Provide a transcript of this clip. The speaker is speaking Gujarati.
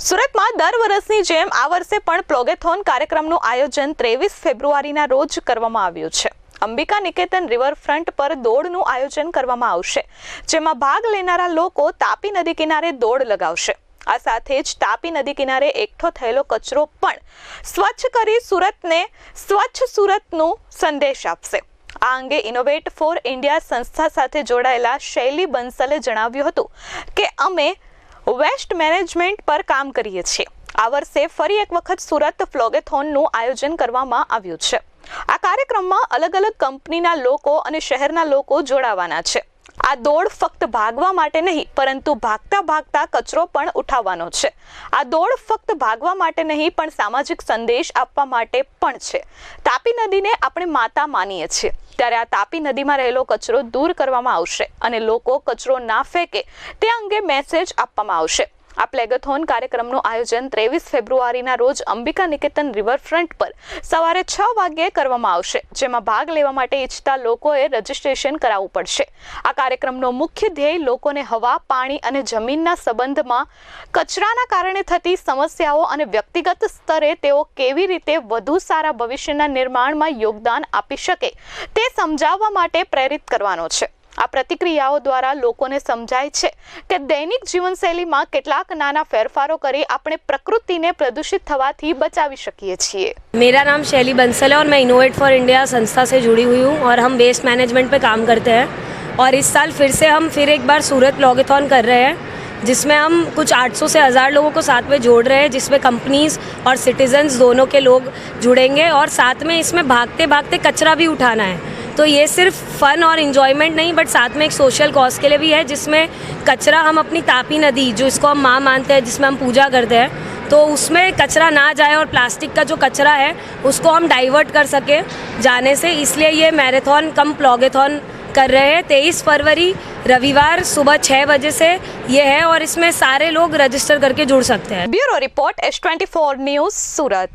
સુરતમાં દર વર્ષની જેમ આ વર્ષે પણ પ્લોગેથોન કાર્યક્રમનું આયોજન ત્રેવીસ ફેબ્રુઆરીના રોજ કરવામાં આવ્યું છે. અંબિકા નિકેતન રિવરફ્રન્ટ પર દોડનું આયોજન કરવામાં આવશે, જેમાં ભાગ લેનારા લોકો તાપી નદી કિનારે દોડ લગાવશે. આ સાથે જ તાપી નદી કિનારે એકઠો થયેલો કચરો પણ સ્વચ્છ કરી સુરતને સ્વચ્છ સુરતનું સંદેશ આપશે. આ અંગે ઇનોવેટ ફોર ઇન્ડિયા સંસ્થા સાથે જોડાયેલા શૈલી બંસલે જણાવ્યું હતું કે અમે વેસ્ટ મેનેજમેન્ટ પર કામ કરીએ છીએ. આ વર્ષે ફરી એક વખત સુરત ફ્લોગેથોનનું આયોજન કરવામાં આવ્યું છે. આ કાર્યક્રમમાં અલગ અલગ કંપનીના લોકો અને શહેરના લોકો જોડાવાના છે. આ દોડ ફક્ત ભાગવા માટે નહીં, પરંતુ ભાગતા ભાગતા કચરો પણ ઉઠાવવાનો છે. આ દોડ ફક્ત ભાગવા માટે નહીં, પણ સામાજિક સંદેશ આપવા માટે પણ છે. તાપી નદીને આપણે માતા માનીએ છીએ. ત્યારે આ તાપી નદીમાં રહેલો કચરો દૂર કરવામાં આવશે અને લોકો કચરો ના ફેંકે, તે અંગે મેસેજ આપવામાં આવશે. આ પ્લેગથોન કાર્યક્રમનું આયોજન ત્રેવીસ ફેબ્રુઆરીના રોજ અંબિકા નિકેતન રિવરફ્રન્ટ પર સવારે છ વાગ્યે કરવામાં આવશે, જેમાં ભાગ લેવા માટે ઈચ્છતા લોકોએ રજીસ્ટ્રેશન કરાવવું પડશે. આ કાર્યક્રમનો મુખ્ય ધ્યેય લોકોને હવા, પાણી અને જમીનના સંબંધમાં કચરાના કારણે થતી સમસ્યાઓ અને વ્યક્તિગત સ્તરે તેઓ કેવી રીતે વધુ સારા ભવિષ્યના નિર્માણમાં યોગદાન આપી શકે તે સમજાવવા માટે પ્રેરિત કરવાનો છે. આ પ્રતિક્રિયાઓ દ્વારા લોકોને સમજાય છે કે દૈનિક જીવનશૈલીમાં કેટલાક નાના ફેરફારો કરી આપણે પ્રકૃતિને પ્રદૂષિત થવાથી બચાવી શકીએ છીએ मेरा नाम शैली बंसल है और मैं इनोवेट फॉर इंडिया संस्था से जुड़ी हुई हूँ और हम वेस्ट मैनेजमेंट पे काम करते हैं और इस साल फिर से हम फिर एक बार सूरत लॉगेथॉन कर रहे हैं जिसमें हम कुछ 800 से हज़ार लोगों को साथ में जोड़ रहे हैं जिसमें कंपनीज और सिटीजन्स दोनों के लोग जुड़ेंगे और साथ में इसमें भागते भागते कचरा भी उठाना है तो ये सिर्फ़ फ़न और इन्जॉयमेंट नहीं बट साथ में एक सोशल कॉज के लिए भी है, जिसमें कचरा हम अपनी तापी नदी, जो इसको हम माँ मानते हैं, जिसमें हम पूजा करते हैं तो उसमें कचरा ना जाए और प्लास्टिक का जो कचरा है, उसको हम डाइवर्ट कर सके जाने से। इसलिए ये मैराथन कम प्लॉगेथन कर रहे हैं। तेईस फरवरी, रविवार सुबह छः बजे से ये है, और इसमें सारे लोग रजिस्टर करके जुड़ सकते हैं। Bureau report, S twenty four news, Surat.